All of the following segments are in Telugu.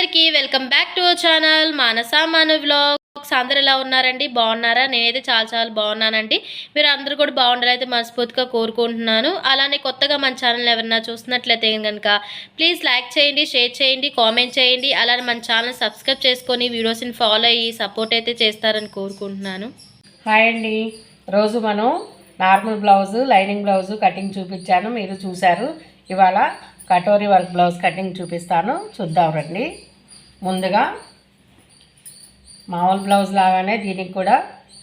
అందరికీ welcome back to channel Manasa Manu vlogs అందరు ఎలా ఉన్నారండి బాగున్నారా నేనైతే చాలా చాలా బాగున్నానండి మీరు అందరూ కూడా అయితే మనస్ఫూర్తిగా కోరుకుంటున్నాను అలానే కొత్తగా మన ఛానల్ ఎవరన్నా చూసినట్లయితే కనుక ప్లీజ్ లైక్ చేయండి షేర్ చేయండి కామెంట్ చేయండి అలానే మన ఛానల్ సబ్స్క్రైబ్ చేసుకొని వీడియోస్ని ఫాలో అయ్యి సపోర్ట్ అయితే చేస్తారని కోరుకుంటున్నాను హాయ్ అండి రోజు మనం normal blouse lining blouse cutting చూపించాను మీరు చూశారు ఇవాళ కటోరీ వర్క్ బ్లౌజ్ కటింగ్ చూపిస్తాను చూద్దాం రండి ముందుగా మామూలు బ్లౌజ్ లాగానే దీనికి కూడా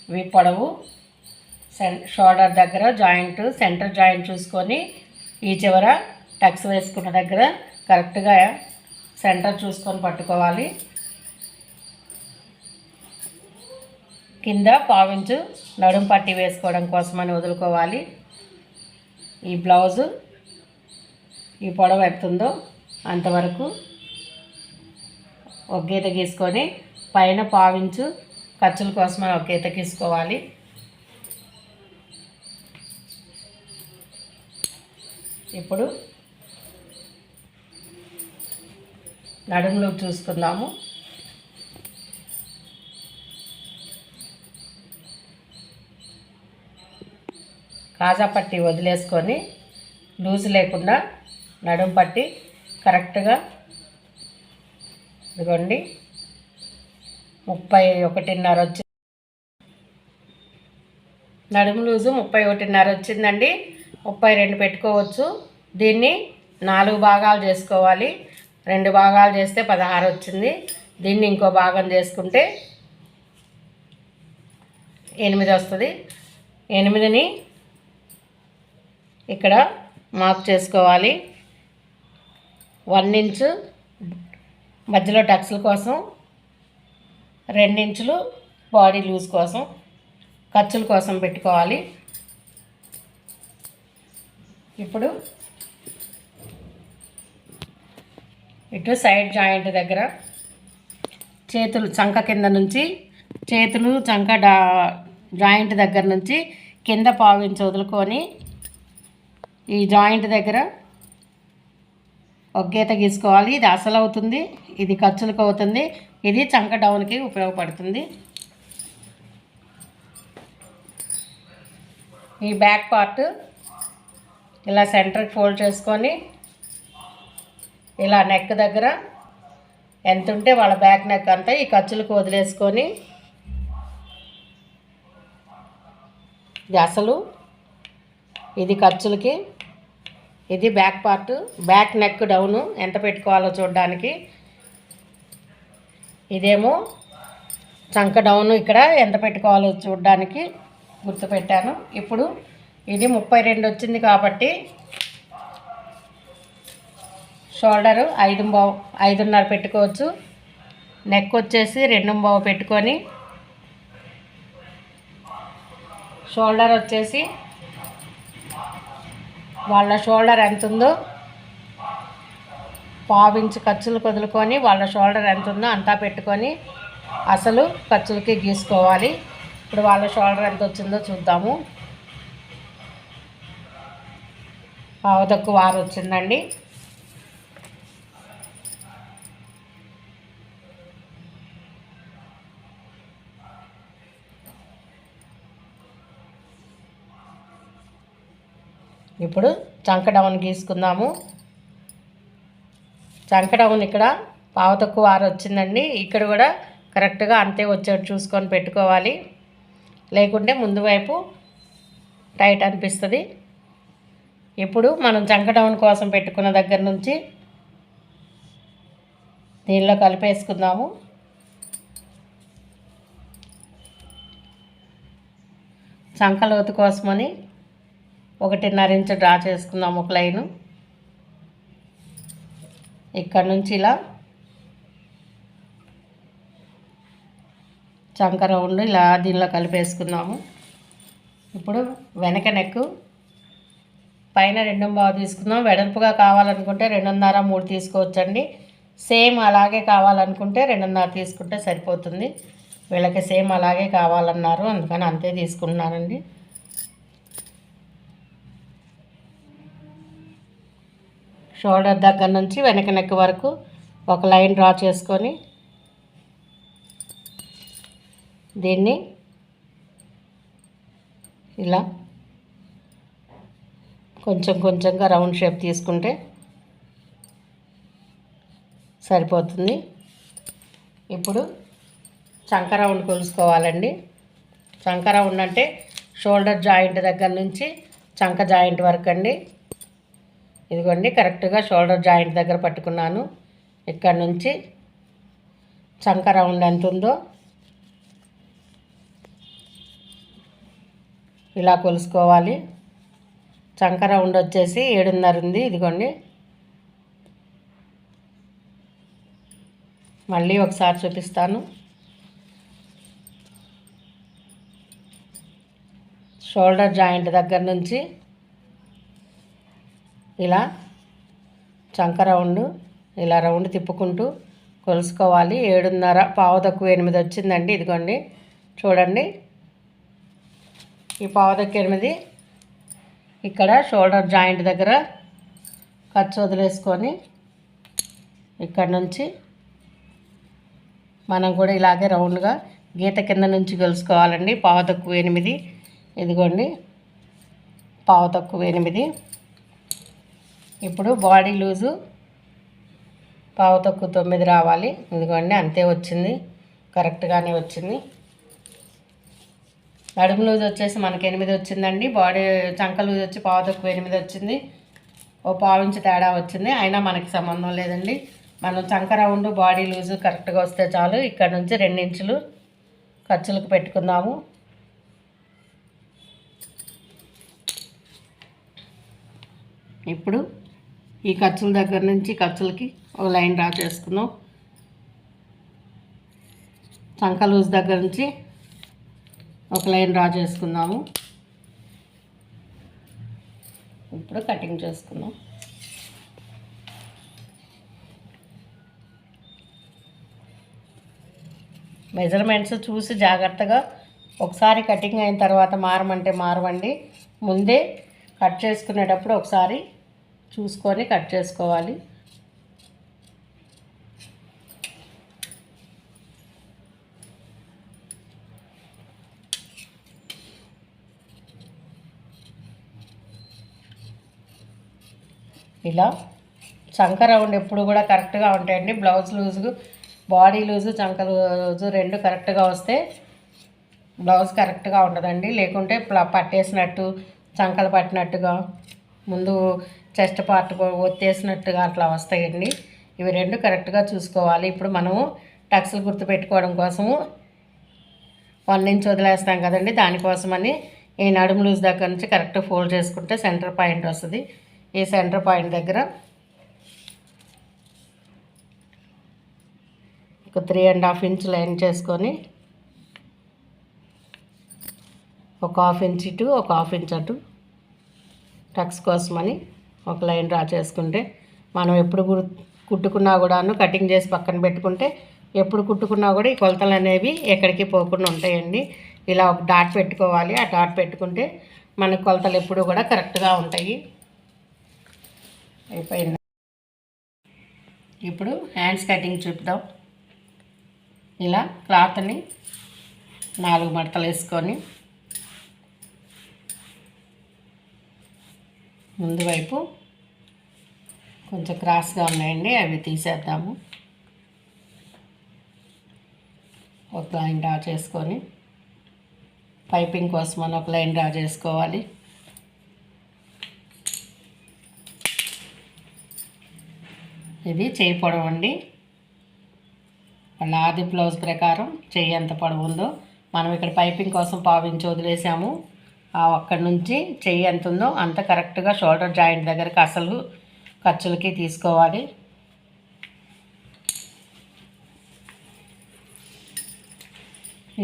ఇవి పొడవు షోల్డర్ దగ్గర జాయింట్ సెంటర్ జాయింట్ చూసుకొని ఈ చివర టక్స్ వేసుకున్న దగ్గర కరెక్ట్గా సెంటర్ చూసుకొని పట్టుకోవాలి కింద పావించు నడుం పట్టి వేసుకోవడం కోసమని వదులుకోవాలి ఈ బ్లౌజు ఈ పొడవు ఎత్తుందో అంతవరకు ఒక గీత గీసుకొని పైన పావించు ఖర్చుల కోసం మనం ఒక గీత గీసుకోవాలి ఇప్పుడు నడుములో చూసుకుందాము కాజా పట్టి వదిలేసుకొని లూజ్ లేకుండా నడుము పట్టి కరెక్ట్గా ఇదిగోండి ముప్పై ఒకటిన్నర వచ్చి నడుము లూజు ముప్పై ఒకటిన్నర వచ్చిందండి ముప్పై రెండు పెట్టుకోవచ్చు దీన్ని నాలుగు భాగాలు చేసుకోవాలి రెండు భాగాలు చేస్తే పదహారు వచ్చింది దీన్ని ఇంకో భాగం చేసుకుంటే ఎనిమిది వస్తుంది ఎనిమిదిని ఇక్కడ మార్క్ చేసుకోవాలి వన్ ఇంచు మధ్యలో టక్స్ల కోసం రెండించులు బాడీ లూజ్ కోసం ఖర్చుల కోసం పెట్టుకోవాలి ఇప్పుడు ఇటు సైడ్ జాయింట్ దగ్గర చేతులు చంక కింద నుంచి చేతులు చంక డా జాయింట్ దగ్గర నుంచి కింద పావించి వదులుకొని ఈ జాయింట్ దగ్గర ఒక గీత గీసుకోవాలి ఇది అసలు అవుతుంది ఇది ఖర్చులకు అవుతుంది ఇది చంక డౌన్కి ఉపయోగపడుతుంది ఈ బ్యాక్ పార్ట్ ఇలా సెంటర్కి ఫోల్డ్ చేసుకొని ఇలా నెక్ దగ్గర ఎంత ఉంటే వాళ్ళ బ్యాక్ నెక్ అంతా ఈ ఖర్చులకు వదిలేసుకొని ఇది అసలు ఇది ఖర్చులకి ఇది back part back neck down ఎంత పెట్టుకోవాలో చూడడానికి ఇదేమో చంక డౌను ఇక్కడ ఎంత పెట్టుకోవాలో చూడడానికి గుర్తుపెట్టాను ఇప్పుడు ఇది ముప్పై రెండు వచ్చింది కాబట్టి షోల్డరు ఐదు బావు ఐదున్నర పెట్టుకోవచ్చు నెక్ వచ్చేసి రెండు బావు పెట్టుకొని షోల్డర్ వచ్చేసి వాళ్ళ షోల్డర్ ఎంత ఉందో పావించి ఖర్చులు వదులుకొని వాళ్ళ షోల్డర్ ఎంత ఉందో అంతా పెట్టుకొని అసలు ఖర్చులకి గీసుకోవాలి ఇప్పుడు వాళ్ళ షోల్డర్ ఎంత వచ్చిందో చూద్దాము పావుదక్కు వారు వచ్చిందండి ఇప్పుడు చంక డౌన్ గీసుకుందాము చంక డౌన్ ఇక్కడ పావు తక్కువ ఆరు వచ్చిందండి ఇక్కడ కూడా కరెక్ట్గా అంతే వచ్చేట్టు చూసుకొని పెట్టుకోవాలి లేకుంటే ముందు వైపు టైట్ అనిపిస్తుంది ఇప్పుడు మనం చంక కోసం పెట్టుకున్న దగ్గర నుంచి దీనిలో కలిపేసుకుందాము చంకలోతు కోసమని ఒకటిన్నర ఇంచు డ్రా చేసుకుందాం ఒక లైను ఇక్కడ నుంచి ఇలా చంక రౌండ్ ఇలా దీనిలో కలిపేసుకుందాము ఇప్పుడు వెనక నెక్ పైన రెండు బాగు తీసుకుందాం వెడల్పుగా కావాలనుకుంటే రెండున్నర మూడు తీసుకోవచ్చండి సేమ్ అలాగే కావాలనుకుంటే రెండున్నర తీసుకుంటే సరిపోతుంది వీళ్ళకి సేమ్ అలాగే కావాలన్నారు అందుకని అంతే తీసుకుంటున్నానండి షోల్డర్ దగ్గర నుంచి వెనక నెక్ వరకు ఒక లైన్ డ్రా చేసుకొని దీన్ని ఇలా కొంచెం కొంచెంగా రౌండ్ షేప్ తీసుకుంటే సరిపోతుంది ఇప్పుడు చంక రౌండ్ కొలుసుకోవాలండి చంక రౌండ్ అంటే షోల్డర్ జాయింట్ దగ్గర నుంచి చంక జాయింట్ వరకు అండి ఇదిగోండి కరెక్ట్గా షోల్డర్ జాయింట్ దగ్గర పట్టుకున్నాను ఇక్కడ నుంచి చంక రౌండ్ ఎంత ఉందో ఇలా కొలుసుకోవాలి చంక రౌండ్ వచ్చేసి ఏడున్నర ఉంది ఇదిగోండి మళ్ళీ ఒకసారి చూపిస్తాను షోల్డర్ జాయింట్ దగ్గర నుంచి ఇలా చంక రౌండ్ ఇలా రౌండ్ తిప్పుకుంటూ కొలుసుకోవాలి ఏడున్నర పావు తక్కువ ఎనిమిది వచ్చిందండి ఇదిగోండి చూడండి ఈ పావు తక్కువ ఎనిమిది ఇక్కడ షోల్డర్ జాయింట్ దగ్గర ఖర్చు వదిలేసుకొని ఇక్కడ నుంచి మనం కూడా ఇలాగే రౌండ్గా గీత కింద నుంచి కలుసుకోవాలండి పావు తక్కువ ఎనిమిది ఇదిగోండి పావు తక్కువ ఎనిమిది ఇప్పుడు బాడీ లూజు పావు తక్కువ తొమ్మిది రావాలి ఇదిగోండి అంతే వచ్చింది కరెక్ట్గానే వచ్చింది నడుము లూజ్ వచ్చేసి మనకి ఎనిమిది వచ్చిందండి బాడీ చంక లూజ్ వచ్చి పావు తక్కువ ఎనిమిది వచ్చింది ఓ పావు ఇంచు తేడా వచ్చింది అయినా మనకి సంబంధం లేదండి మనం చంక రౌండ్ బాడీ లూజు కరెక్ట్గా వస్తే చాలు ఇక్కడ నుంచి రెండు ఇంచులు ఖర్చులకు పెట్టుకుందాము ఇప్పుడు ఈ ఖర్చుల దగ్గర నుంచి ఖర్చులకి ఒక లైన్ డ్రా చేసుకుందాం చంక దగ్గర నుంచి ఒక లైన్ డ్రా చేసుకుందాము ఇప్పుడు కటింగ్ చేసుకుందాం మెజర్మెంట్స్ చూసి జాగ్రత్తగా ఒకసారి కటింగ్ అయిన తర్వాత మారమంటే మారవండి ముందే కట్ చేసుకునేటప్పుడు ఒకసారి చూసుకొని కట్ చేసుకోవాలి ఇలా చంక రౌండ్ ఎప్పుడు కూడా కరెక్ట్గా ఉంటాయండి బ్లౌజ్ లూజు బాడీ లూజు చంక లూజు రెండు కరెక్ట్గా వస్తే బ్లౌజ్ కరెక్ట్గా ఉండదండి లేకుంటే పట్టేసినట్టు చంకలు పట్టినట్టుగా ముందు చెస్ట్ పార్ట్ ఒత్తేసినట్టుగా అట్లా వస్తాయండి ఇవి రెండు కరెక్ట్గా చూసుకోవాలి ఇప్పుడు మనము టక్స్లు గుర్తు పెట్టుకోవడం కోసము వన్ ఇంచ్ వదిలేస్తాం కదండి దానికోసమని ఈ నడుము లూజ్ దగ్గర నుంచి కరెక్ట్ ఫోల్డ్ చేసుకుంటే సెంటర్ పాయింట్ వస్తుంది ఈ సెంటర్ పాయింట్ దగ్గర ఒక three and half inch line చేసుకొని ఒక హాఫ్ ఇంచ్ ఇటు ఒక హాఫ్ ఇంచ్ అటు టక్స్ కోసమని ఒక లైన్ డ్రా చేసుకుంటే మనం ఎప్పుడు కుట్టుకున్నా కూడాను కటింగ్ చేసి పక్కన పెట్టుకుంటే ఎప్పుడు కుట్టుకున్నా కూడా ఈ కొలతలు అనేవి ఎక్కడికి పోకుండా ఉంటాయండి ఇలా ఒక డాట్ పెట్టుకోవాలి ఆ డాట్ పెట్టుకుంటే మన కొలతలు ఎప్పుడు కూడా కరెక్ట్గా ఉంటాయి అయిపోయింది ఇప్పుడు హ్యాండ్స్ కటింగ్ చూపుదాం ఇలా క్లాత్ని నాలుగు మడతలు వేసుకొని ముందు వైపు కొంచెం క్రాస్గా ఉన్నాయండి అవి తీసేద్దాము ఒక లైన్ డ్రా చేసుకొని పైపింగ్ కోసం మనం ఒక లైన్ డ్రా చేసుకోవాలి ఇది చేయి పొడవు అండి వాళ్ళ ఆది బ్లౌజ్ ప్రకారం చేయి ఎంత పొడవు ఉందో మనం ఇక్కడ పైపింగ్ కోసం పావించి వదిలేసాము అక్కడి నుంచి చెయ్యి ఎంత ఉందో అంత కరెక్ట్గా షోల్డర్ జాయింట్ దగ్గరికి అసలు ఖర్చులకి తీసుకోవాలి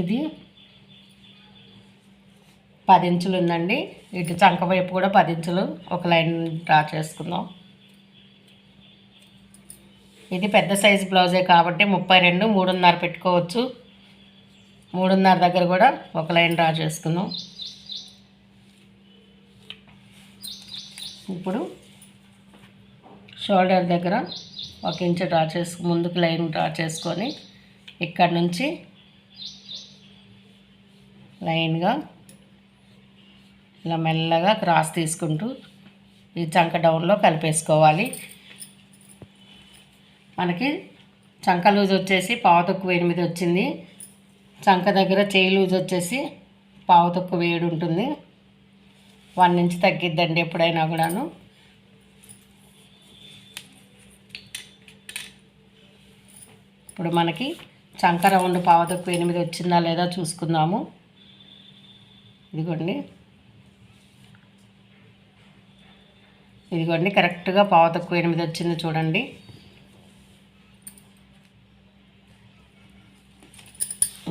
ఇది పది ఇంచులు ఉందండి ఇటు చంక వైపు కూడా పది ఇంచులు ఒక లైన్ డ్రా చేసుకుందాం ఇది పెద్ద సైజు బ్లౌజే కాబట్టి ముప్పై రెండు మూడున్నర పెట్టుకోవచ్చు మూడున్నర దగ్గర కూడా ఒక లైన్ డ్రా చేసుకుందాం ఇప్పుడు షోల్డర్ దగ్గర ఒక ఇంచు డ్రా చేసు ముందుకు లైన్ డ్రా చేసుకొని ఇక్కడ నుంచి లైన్గా ఇలా మెల్లగా క్రాస్ తీసుకుంటూ ఈ చంక డౌన్లో కలిపేసుకోవాలి మనకి చంక లూజ్ వచ్చేసి పావు తక్కువ ఎనిమిది వచ్చింది చంక దగ్గర చేయి లూజ్ వచ్చేసి పావు తక్కువ ఏడు ఉంటుంది వన్ ఇంచ్ తగ్గిద్దండి ఎప్పుడైనా కూడాను ఇప్పుడు మనకి చంక రౌండ్ పావతకు ఎనిమిది వచ్చిందా లేదా చూసుకుందాము ఇదిగోండి ఇదిగోండి కరెక్ట్గా పావతకు ఎనిమిది వచ్చింది చూడండి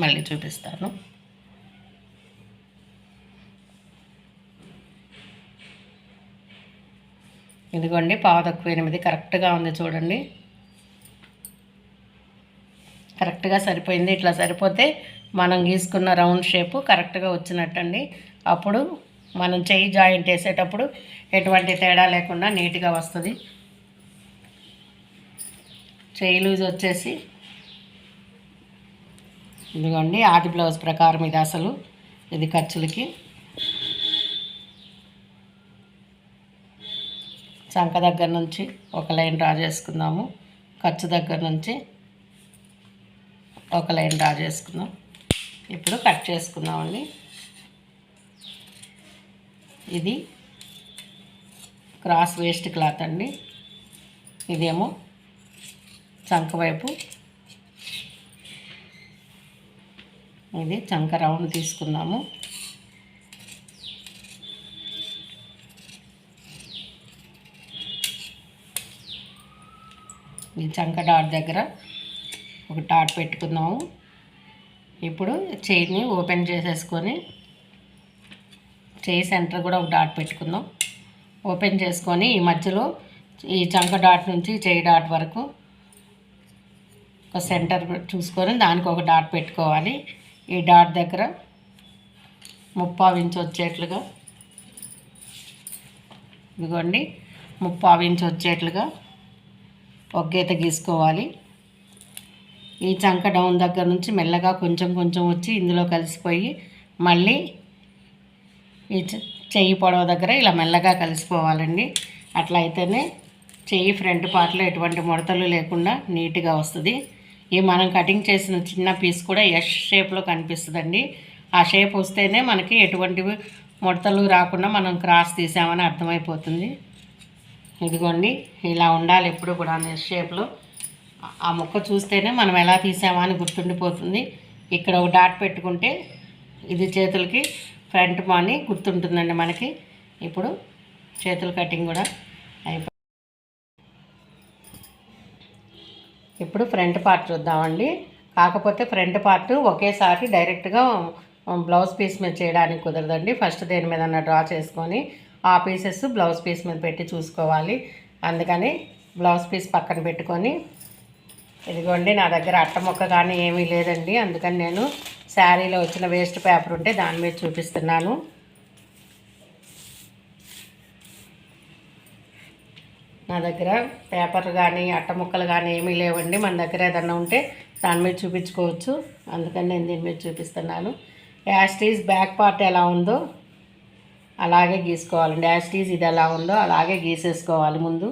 మళ్ళీ చూపిస్తాను ఇదిగోండి పావు ఎనిమిది కరెక్ట్గా ఉంది చూడండి కరెక్ట్గా సరిపోయింది ఇట్లా సరిపోతే మనం గీసుకున్న రౌండ్ షేపు కరెక్ట్గా వచ్చినట్టండి అప్పుడు మనం చెయ్యి జాయింట్ వేసేటప్పుడు ఎటువంటి తేడా లేకుండా నీట్గా వస్తుంది చెయ్యి లూజ్ వచ్చేసి ఇదిగోండి ఆది బ్లౌజ్ ప్రకారం ఇది అసలు ఇది ఖర్చులకి చంక దగ్గర నుంచి ఒక లైన్ డ్రా చేసుకుందాము ఖర్చు దగ్గర నుంచి ఒక లైన్ డ్రా చేసుకుందాం ఇప్పుడు కట్ చేసుకుందామండి ఇది క్రాస్ వేస్ట్ క్లాత్ అండి ఇదేమో చంక వైపు ఇది చంక రౌండ్ తీసుకుందాము ఈ చంక డాట్ దగ్గర ఒక డాట్ పెట్టుకుందాము ఇప్పుడు చైన్ని ఓపెన్ చేసేసుకొని చేయి సెంటర్ కూడా ఒక డాట్ పెట్టుకుందాం ఓపెన్ చేసుకొని ఈ మధ్యలో ఈ చంక డాట్ నుంచి చేయి డాట్ వరకు ఒక సెంటర్ చూసుకొని దానికి ఒక డాట్ పెట్టుకోవాలి ఈ డాట్ దగ్గర ముప్పావు ఇంచు వచ్చేట్లుగా ఇదిగోండి ముప్పావు ఇంచు వచ్చేట్లుగా ఒక గీత గీసుకోవాలి ఈ చంక డౌన్ దగ్గర నుంచి మెల్లగా కొంచెం కొంచెం వచ్చి ఇందులో కలిసిపోయి మళ్ళీ ఈ చెయ్యి పొడవ దగ్గర ఇలా మెల్లగా కలిసిపోవాలండి అట్లా అయితేనే చెయ్యి ఫ్రంట్ పార్ట్లో ఎటువంటి ముడతలు లేకుండా నీట్గా వస్తుంది ఈ మనం కటింగ్ చేసిన చిన్న పీస్ కూడా ఎస్ షేప్లో కనిపిస్తుందండి ఆ షేప్ వస్తేనే మనకి ఎటువంటి ముడతలు రాకుండా మనం క్రాస్ తీసామని అర్థమైపోతుంది ఇదిగోండి ఇలా ఉండాలి ఎప్పుడు కూడా షేప్లో ఆ ముక్క చూస్తేనే మనం ఎలా తీసామా అని గుర్తుండిపోతుంది ఇక్కడ ఒక డాట్ పెట్టుకుంటే ఇది చేతులకి ఫ్రంట్ మాని గుర్తుంటుందండి మనకి ఇప్పుడు చేతుల కటింగ్ కూడా అయిపోయింది ఇప్పుడు ఫ్రంట్ పార్ట్ చూద్దామండి కాకపోతే ఫ్రంట్ పార్ట్ ఒకేసారి డైరెక్ట్గా బ్లౌజ్ పీస్ మీద చేయడానికి కుదరదండి ఫస్ట్ దేని మీద డ్రా చేసుకొని ఆ పీసెస్ బ్లౌజ్ పీస్ మీద పెట్టి చూసుకోవాలి అందుకని బ్లౌజ్ పీస్ పక్కన పెట్టుకొని ఇదిగోండి నా దగ్గర అట్ట మొక్క కానీ ఏమీ లేదండి అందుకని నేను శారీలో వచ్చిన వేస్ట్ పేపర్ ఉంటే దాని మీద చూపిస్తున్నాను నా దగ్గర పేపర్ కానీ అట్ట ముక్కలు కానీ ఏమీ లేవండి మన దగ్గర ఏదన్నా ఉంటే దాని మీద చూపించుకోవచ్చు అందుకని నేను దీని మీద చూపిస్తున్నాను యాస్టీస్ బ్యాక్ పార్ట్ ఎలా ఉందో అలాగే గీసుకోవాలి టీస్ ఇది ఎలా ఉందో అలాగే గీసేసుకోవాలి ముందు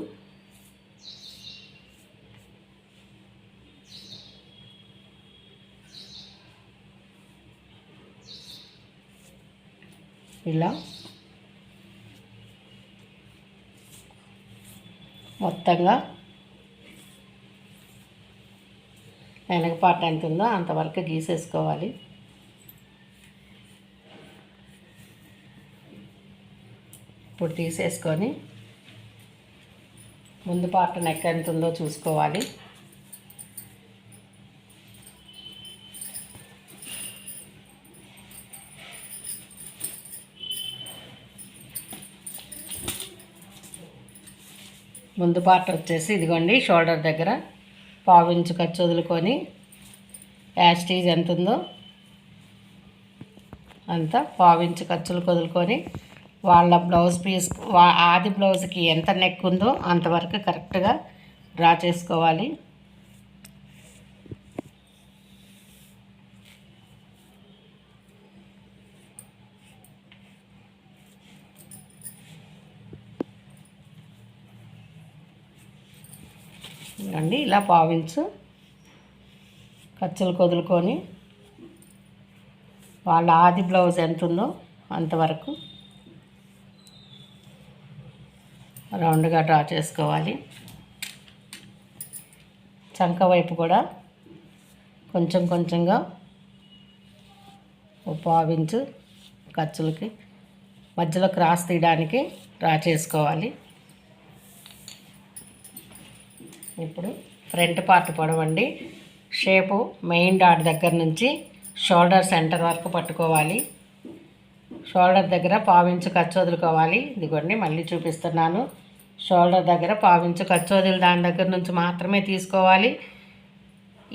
ఇలా మొత్తంగా వెనకపాటు ఎంత ఉందో అంతవరకు గీసేసుకోవాలి ఇప్పుడు తీసేసుకొని ముందు పార్ట్ నెక్ ఎంత ఉందో చూసుకోవాలి ముందు పార్ట్ వచ్చేసి ఇదిగోండి షోల్డర్ దగ్గర పావించు ఖర్చు వదులుకొని యాస్టీజ్ ఎంత ఉందో అంతా పావించు ఖర్చులు వదులుకొని వాళ్ళ బ్లౌజ్ పీస్ ఆది బ్లౌజ్కి ఎంత నెక్ ఉందో అంతవరకు కరెక్ట్గా డ్రా చేసుకోవాలి అండి ఇలా పావించు ఖర్చులు కొదులుకొని వాళ్ళ ఆది బ్లౌజ్ ఎంత ఉందో అంతవరకు రౌండ్గా డ్రా చేసుకోవాలి చంక వైపు కూడా కొంచెం కొంచెంగా పావించు ఖర్చులకి మధ్యలో క్రాస్ తీయడానికి డ్రా చేసుకోవాలి ఇప్పుడు ఫ్రంట్ పార్ట్ పొడవండి షేపు మెయిన్ డాట్ దగ్గర నుంచి షోల్డర్ సెంటర్ వరకు పట్టుకోవాలి షోల్డర్ దగ్గర పావించు ఖర్చు వదులుకోవాలి ఇదిగోండి మళ్ళీ చూపిస్తున్నాను షోల్డర్ దగ్గర పావించు ఖర్చు వదిలి దాని దగ్గర నుంచి మాత్రమే తీసుకోవాలి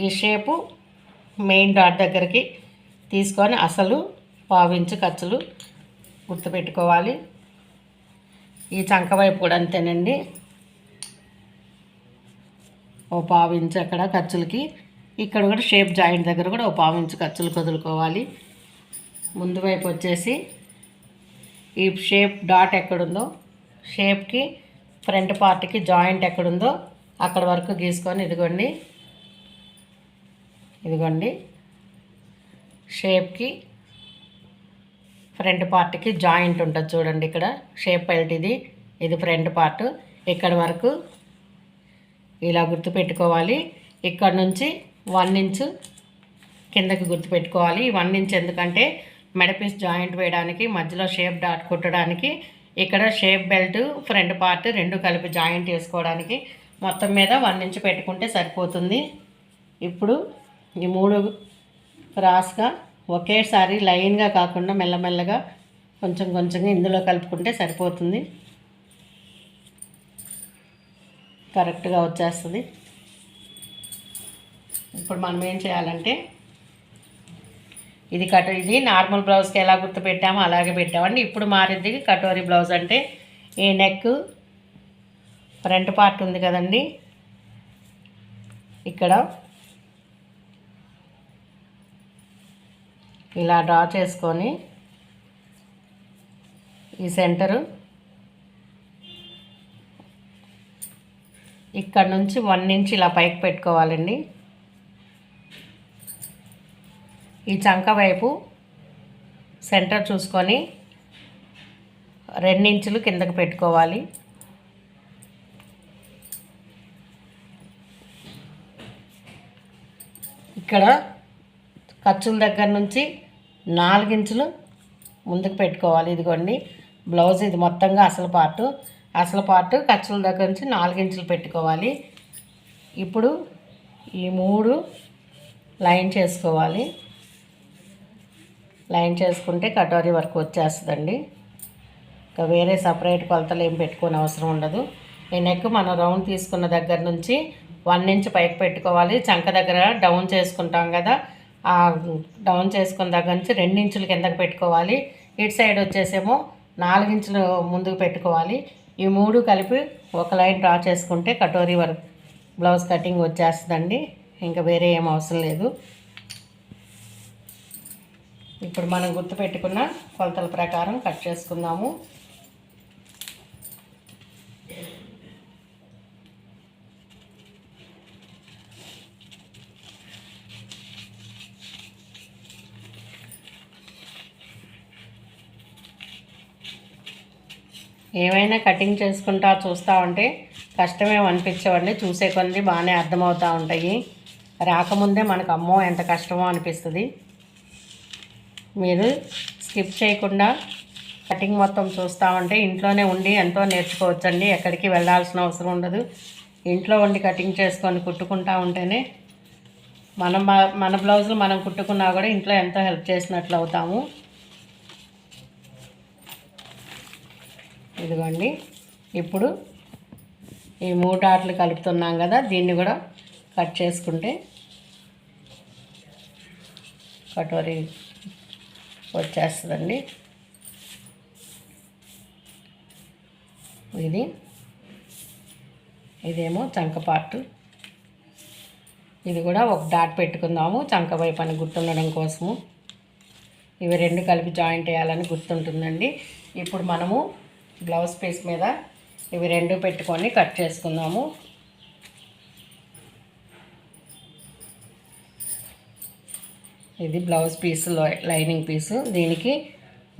ఈ షేపు మెయిన్ డాట్ దగ్గరికి తీసుకొని అసలు పావించు ఖర్చులు గుర్తుపెట్టుకోవాలి ఈ చంక వైపు కూడా అంతేనండి ఓ పావించు అక్కడ ఖర్చులకి ఇక్కడ కూడా షేప్ జాయింట్ దగ్గర కూడా ఓ పావించు ఖర్చులు వదులుకోవాలి ముందు వైపు వచ్చేసి ఈ షేప్ డాట్ ఎక్కడుందో షేప్కి ఫ్రంట్ పార్ట్కి జాయింట్ ఎక్కడుందో అక్కడ వరకు గీసుకొని ఇదిగోండి ఇదిగోండి షేప్కి ఫ్రంట్ పార్ట్కి జాయింట్ ఉంటుంది చూడండి ఇక్కడ షేప్ బెల్ట్ ఇది ఇది ఫ్రంట్ పార్ట్ ఇక్కడ వరకు ఇలా గుర్తుపెట్టుకోవాలి ఇక్కడ నుంచి వన్ ఇంచు కిందకి గుర్తుపెట్టుకోవాలి వన్ ఇంచ్ ఎందుకంటే మెడపీస్ జాయింట్ వేయడానికి మధ్యలో షేప్ డాట్ కుట్టడానికి ఇక్కడ షేప్ బెల్ట్ ఫ్రంట్ పార్ట్ రెండు కలిపి జాయింట్ చేసుకోవడానికి మొత్తం మీద వన్ ఇంచ్ పెట్టుకుంటే సరిపోతుంది ఇప్పుడు ఈ మూడు క్రాస్గా ఒకేసారి లైన్గా కాకుండా మెల్లమెల్లగా కొంచెం కొంచెంగా ఇందులో కలుపుకుంటే సరిపోతుంది కరెక్ట్గా వచ్చేస్తుంది ఇప్పుడు మనం ఏం చేయాలంటే ఇది కట ఇది నార్మల్ బ్లౌజ్కి ఎలా గుర్తు పెట్టామో అలాగే పెట్టామండి ఇప్పుడు మారింది కటోరీ బ్లౌజ్ అంటే ఈ నెక్ ఫ్రంట్ పార్ట్ ఉంది కదండి ఇక్కడ ఇలా డ్రా చేసుకొని ఈ సెంటరు ఇక్కడ నుంచి వన్ ఇంచ్ ఇలా పైకి పెట్టుకోవాలండి ఈ చంక వైపు సెంటర్ చూసుకొని రెండించులు కిందకు పెట్టుకోవాలి ఇక్కడ ఖర్చుల దగ్గర నుంచి నాలుగించులు ముందుకు పెట్టుకోవాలి ఇదిగోండి బ్లౌజ్ ఇది మొత్తంగా అసలు పాటు అసలు పాటు ఖర్చుల దగ్గర నుంచి నాలుగించులు పెట్టుకోవాలి ఇప్పుడు ఈ మూడు లైన్ చేసుకోవాలి లైన్ చేసుకుంటే కటోరీ వర్క్ వచ్చేస్తుందండి ఇంకా వేరే సపరేట్ కొలతలు ఏం పెట్టుకునే అవసరం ఉండదు ఈ నెక్ మనం రౌండ్ తీసుకున్న దగ్గర నుంచి వన్ ఇంచ్ పైకి పెట్టుకోవాలి చంక దగ్గర డౌన్ చేసుకుంటాం కదా ఆ డౌన్ చేసుకున్న దగ్గర నుంచి రెండు ఇంచులు కిందకు పెట్టుకోవాలి ఇటు సైడ్ వచ్చేసేమో నాలుగు ఇంచులు ముందుకు పెట్టుకోవాలి ఈ మూడు కలిపి ఒక లైన్ డ్రా చేసుకుంటే కటోరీ వర్క్ బ్లౌజ్ కటింగ్ వచ్చేస్తుందండి ఇంకా వేరే ఏం అవసరం లేదు ఇప్పుడు మనం గుర్తుపెట్టుకున్న కొలతల ప్రకారం కట్ చేసుకుందాము ఏమైనా కటింగ్ చేసుకుంటా చూస్తూ ఉంటే కష్టమే అనిపించేవాడిని చూసే కొన్ని బాగానే అర్థమవుతూ ఉంటాయి రాకముందే మనకు అమ్మో ఎంత కష్టమో అనిపిస్తుంది మీరు స్కిప్ చేయకుండా కటింగ్ మొత్తం చూస్తామంటే ఇంట్లోనే ఉండి ఎంతో నేర్చుకోవచ్చండి ఎక్కడికి వెళ్ళాల్సిన అవసరం ఉండదు ఇంట్లో ఉండి కటింగ్ చేసుకొని కుట్టుకుంటా ఉంటేనే మనం మన బ్లౌజులు మనం కుట్టుకున్నా కూడా ఇంట్లో ఎంతో హెల్ప్ చేసినట్లు అవుతాము ఇదిగోండి ఇప్పుడు ఈ మూడు ఆటలు కలుపుతున్నాం కదా దీన్ని కూడా కట్ చేసుకుంటే కటోరీ వచ్చేస్తుందండి ఇది ఇదేమో చంక పార్ట్ ఇది కూడా ఒక డాట్ పెట్టుకుందాము చంక వైపు అని గుర్తుండడం కోసము ఇవి రెండు కలిపి జాయింట్ వేయాలని గుర్తుంటుందండి ఇప్పుడు మనము బ్లౌజ్ పీస్ మీద ఇవి రెండు పెట్టుకొని కట్ చేసుకుందాము ఇది బ్లౌజ్ పీస్ లైనింగ్ పీసు దీనికి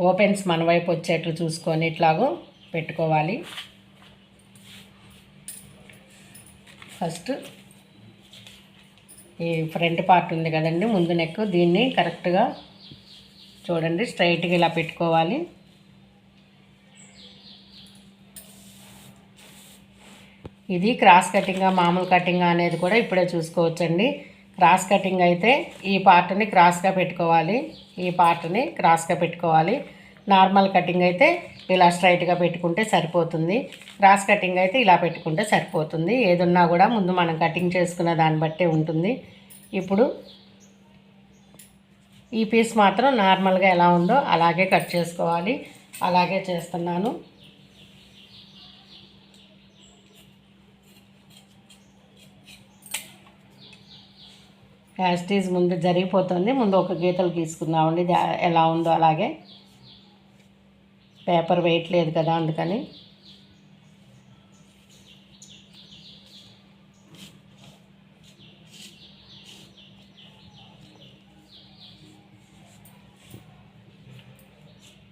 ఓపెన్స్ మన వైపు వచ్చేట్లు చూసుకొని ఇట్లాగూ పెట్టుకోవాలి ఫస్ట్ ఈ ఫ్రంట్ పార్ట్ ఉంది కదండి ముందు నెక్ దీన్ని కరెక్ట్గా చూడండి స్ట్రైట్గా ఇలా పెట్టుకోవాలి ఇది క్రాస్ కటింగ్ మామూలు కటింగ్ అనేది కూడా ఇప్పుడే చూసుకోవచ్చండి క్రాస్ కటింగ్ అయితే ఈ పార్ట్ని క్రాస్గా పెట్టుకోవాలి ఈ పార్ట్ని క్రాస్గా పెట్టుకోవాలి నార్మల్ కటింగ్ అయితే ఇలా స్ట్రైట్గా పెట్టుకుంటే సరిపోతుంది క్రాస్ కటింగ్ అయితే ఇలా పెట్టుకుంటే సరిపోతుంది ఏదున్నా కూడా ముందు మనం కటింగ్ చేసుకున్న దాన్ని బట్టే ఉంటుంది ఇప్పుడు ఈ పీస్ మాత్రం నార్మల్గా ఎలా ఉందో అలాగే కట్ చేసుకోవాలి అలాగే చేస్తున్నాను యాస్టీజ్ ముందు జరిగిపోతుంది ముందు ఒక గీతలు గీసుకుందామండి ఎలా ఉందో అలాగే పేపర్ వెయిట్ లేదు కదా అందుకని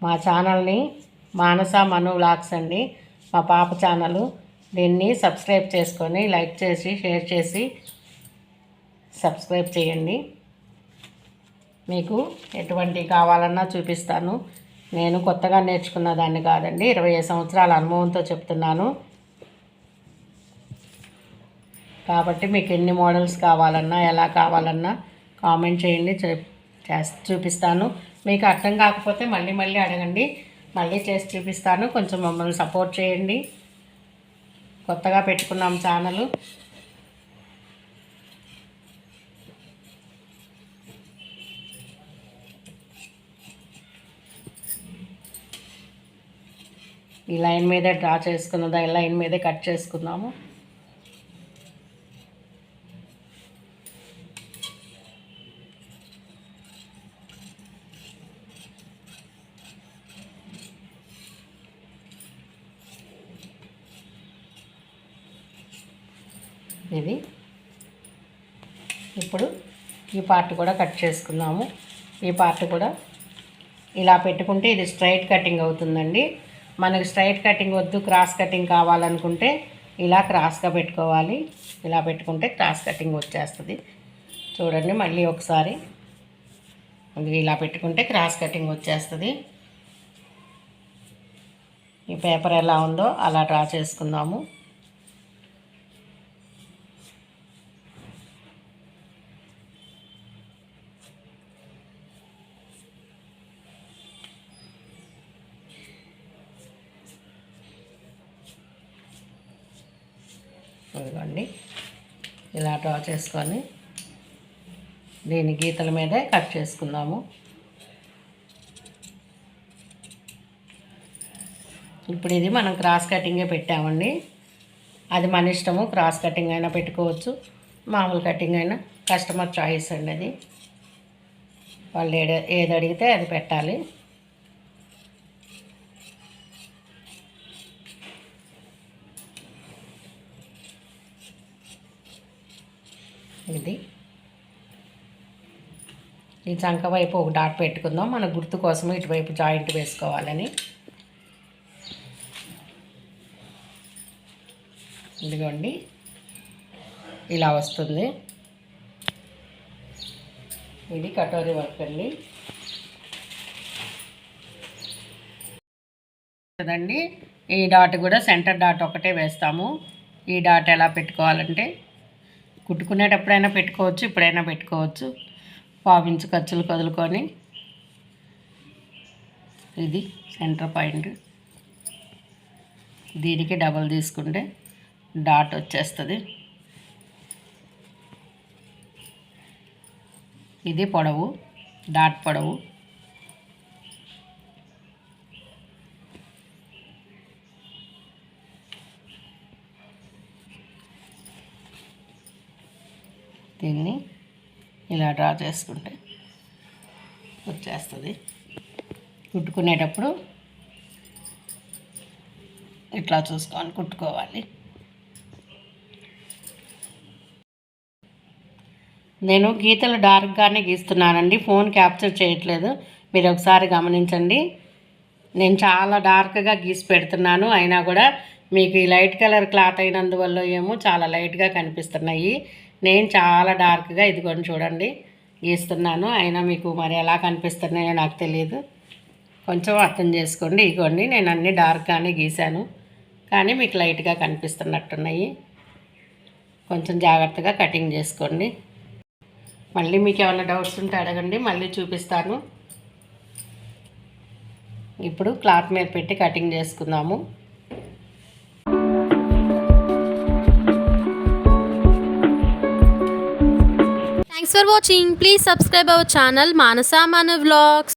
మా ఛానల్ని మానస మను వ్లాగ్స్ అండి మా పాప ఛానల్ దీన్ని సబ్స్క్రైబ్ చేసుకొని లైక్ చేసి షేర్ చేసి సబ్స్క్రైబ్ చేయండి మీకు ఎటువంటి కావాలన్నా చూపిస్తాను నేను కొత్తగా నేర్చుకున్న దాన్ని కాదండి ఇరవై ఐదు సంవత్సరాల అనుభవంతో చెప్తున్నాను కాబట్టి మీకు ఎన్ని మోడల్స్ కావాలన్నా ఎలా కావాలన్నా కామెంట్ చేయండి చూపిస్తాను మీకు అర్థం కాకపోతే మళ్ళీ మళ్ళీ అడగండి మళ్ళీ చేసి చూపిస్తాను కొంచెం మమ్మల్ని సపోర్ట్ చేయండి కొత్తగా పెట్టుకున్నాం ఛానల్ ఈ లైన్ మీదే డ్రా చేసుకున్నదా ఈ లైన్ మీదే కట్ చేసుకుందాము ఇది ఇప్పుడు ఈ పార్ట్ కూడా కట్ చేసుకుందాము ఈ పార్ట్ కూడా ఇలా పెట్టుకుంటే ఇది స్ట్రైట్ కటింగ్ అవుతుందండి మనకు స్ట్రైట్ కటింగ్ వద్దు క్రాస్ కటింగ్ కావాలనుకుంటే ఇలా క్రాస్గా పెట్టుకోవాలి ఇలా పెట్టుకుంటే క్రాస్ కటింగ్ వచ్చేస్తుంది చూడండి మళ్ళీ ఒకసారి ఇలా పెట్టుకుంటే క్రాస్ కటింగ్ వచ్చేస్తుంది ఈ పేపర్ ఎలా ఉందో అలా డ్రా చేసుకుందాము ఇదిగోండి ఇలా డ్రా చేసుకొని దీని గీతల మీదే కట్ చేసుకుందాము ఇప్పుడు ఇది మనం క్రాస్ కటింగే పెట్టామండి అది మన ఇష్టము క్రాస్ కటింగ్ అయినా పెట్టుకోవచ్చు మామూలు కటింగ్ అయినా కస్టమర్ చాయిస్ అండి అది వాళ్ళు ఏది అడిగితే అది పెట్టాలి ఇది ఈ చంక వైపు ఒక డాట్ పెట్టుకుందాం మన గుర్తు కోసం ఇటువైపు జాయింట్ వేసుకోవాలని ఇదిగోండి ఇలా వస్తుంది ఇది కటోరీ వర్క్ అండి కదండి ఈ డాట్ కూడా సెంటర్ డాట్ ఒకటే వేస్తాము ఈ డాట్ ఎలా పెట్టుకోవాలంటే కుట్టుకునేటప్పుడైనా పెట్టుకోవచ్చు ఇప్పుడైనా పెట్టుకోవచ్చు పావించు ఖర్చులు కదులుకొని ఇది సెంటర్ పాయింట్ దీనికి డబల్ తీసుకుంటే డాట్ వచ్చేస్తుంది ఇది పొడవు డాట్ పొడవు దీన్ని ఇలా డ్రా చేసుకుంటే వచ్చేస్తుంది కుట్టుకునేటప్పుడు ఇట్లా చూసుకొని కుట్టుకోవాలి నేను గీతలు డార్క్గానే గీస్తున్నానండి ఫోన్ క్యాప్చర్ చేయట్లేదు మీరు ఒకసారి గమనించండి నేను చాలా డార్క్గా గీసి పెడుతున్నాను అయినా కూడా మీకు ఈ లైట్ కలర్ క్లాత్ అయినందువల్ల ఏమో చాలా లైట్గా కనిపిస్తున్నాయి నేను చాలా డార్క్గా ఇదిగోని చూడండి గీస్తున్నాను అయినా మీకు మరి ఎలా కనిపిస్తున్నాయో నాకు తెలియదు కొంచెం అర్థం చేసుకోండి ఇగోండి నేను అన్ని డార్క్గానే గీశాను కానీ మీకు లైట్గా కనిపిస్తున్నట్టున్నాయి కొంచెం జాగ్రత్తగా కటింగ్ చేసుకోండి మళ్ళీ మీకు ఏమైనా డౌట్స్ ఉంటే అడగండి మళ్ళీ చూపిస్తాను ఇప్పుడు క్లాత్ మీద పెట్టి కటింగ్ చేసుకుందాము Thanks for watching. Please subscribe our channel Manasa Manu Vlogs.